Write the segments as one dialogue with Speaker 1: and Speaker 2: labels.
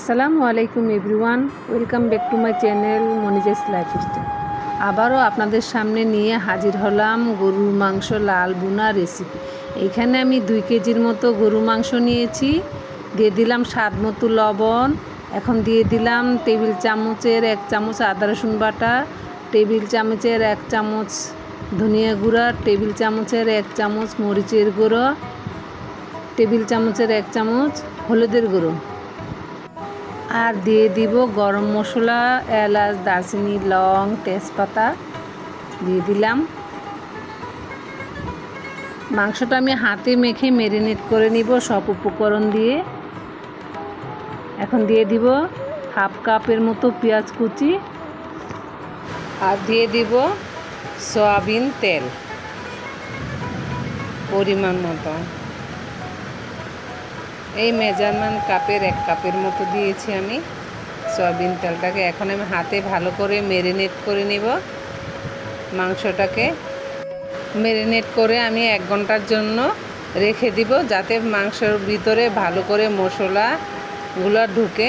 Speaker 1: আসসালামু আলাইকুম everyone, welcome back to my channel মনিজাইস lifestyle. আবারও আপনাদের সামনে নিয়ে হাজির হলাম গরুর মাংস লাল বুনা রেসিপি এখানে আমি দুই কেজির মতো গরু মাংস নিয়েছি, দিয়ে দিলাম স্বাদ মতো লবণ, এখন দিয়ে দিলাম টেবিল চামচের এক চামচ আদা রসুন বাটা, টেবিল চামচের এক চামচ ধনিয়া গুঁড়া, টেবিল চামচের এক চামচ মরিচের গুঁড়ো, টেবিল চামচের এক চামচ হলুদের গুঁড়ো। আর দিয়ে দিব গরম মশলা, এলাচ, দারচিনি, লং, তেজপাতা দিয়ে দিলাম। মাংসটা আমি হাতে মেখে মেরিনেট করে নিব সব উপকরণ দিয়ে। এখন দিয়ে দিব হাফ কাপের মতো পেঁয়াজ কুচি আর দিয়ে দিব সয়াবিন তেল পরিমাণ মতো। এই মেজারমেন্ট কাপের এক কাপের মতো দিয়েছি আমি। সয়াবিন তেলটাকে এখন আমি হাতে ভালো করে মেরিনেট করে নিব মাংসটাকে। মেরিনেট করে আমি এক ঘণ্টার জন্য রেখে দিব যাতে মাংসের ভিতরে ভালো করে মশলাগুলো ঢুকে।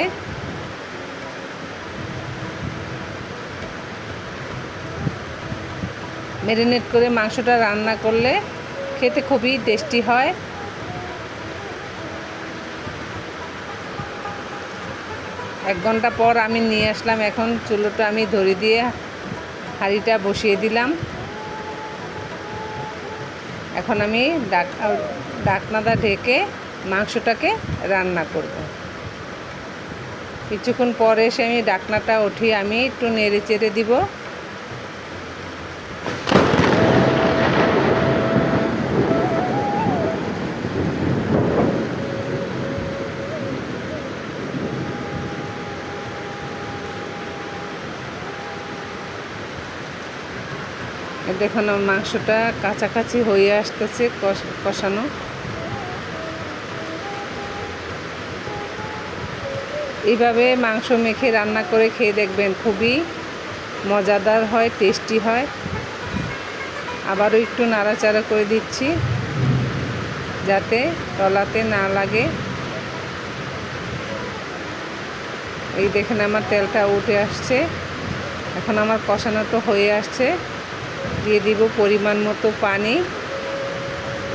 Speaker 1: মেরিনেট করে মাংসটা রান্না করলে খেতে খুবই টেস্টি হয়। এক ঘণ্টা পর আমি নিয়ে আসলাম। এখন চুলোটা আমি ধরে দিয়ে হাঁড়িটা বসিয়ে দিলাম। এখন আমি ডাক, ডাকনাদা ঢেকে মাংসটাকে রান্না করব। কিছুক্ষণ পরে এসে আমি ডাকনাটা উঠিয়ে আমি একটু নেড়ে চেড়ে দিব। দেখুন মাংসটা কাছাকাছি হয়ে আসতেছে কষানো। এইভাবে মাংস মেখে রান্না করে খেয়ে দেখবেন খুবই মজাদার হয় টেস্টি হয়। আবারও একটু নাড়াচাড়া করে দিচ্ছি, যাতে তলাতে না লাগে। এই দেখেন আমার তেলটা উঠে আসছে। এখন আমার কষানো তো হয়ে আসছে। দিয়ে দিব পরিমাণ মতো পানি।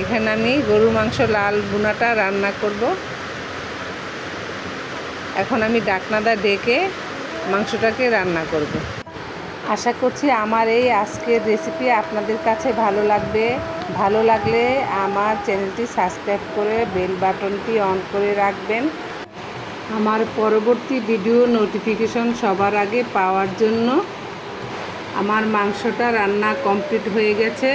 Speaker 1: এখানে আমি গরু মাংস, লাল বুনাটা রান্না করব। এখন আমি ডাকনাদা ডেকে মাংসটাকে রান্না করব। আশা করছি আমার এই আজকের রেসিপি আপনাদের কাছে ভালো লাগবে। ভালো লাগলে আমার চ্যানেলটি সাবস্ক্রাইব করে বেল বাটনটি অন করে রাখবেন। আমার পরবর্তী ভিডিও নোটিফিকেশন সবার আগে পাওয়ার জন্য আমার মাংসটা রান্না কমপ্লিট হয়ে গেছে।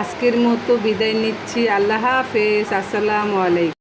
Speaker 1: আজকের মতো বিদায় নিচ্ছি। আল্লাহ হাফেজ। আসসালামু আলাইকুম।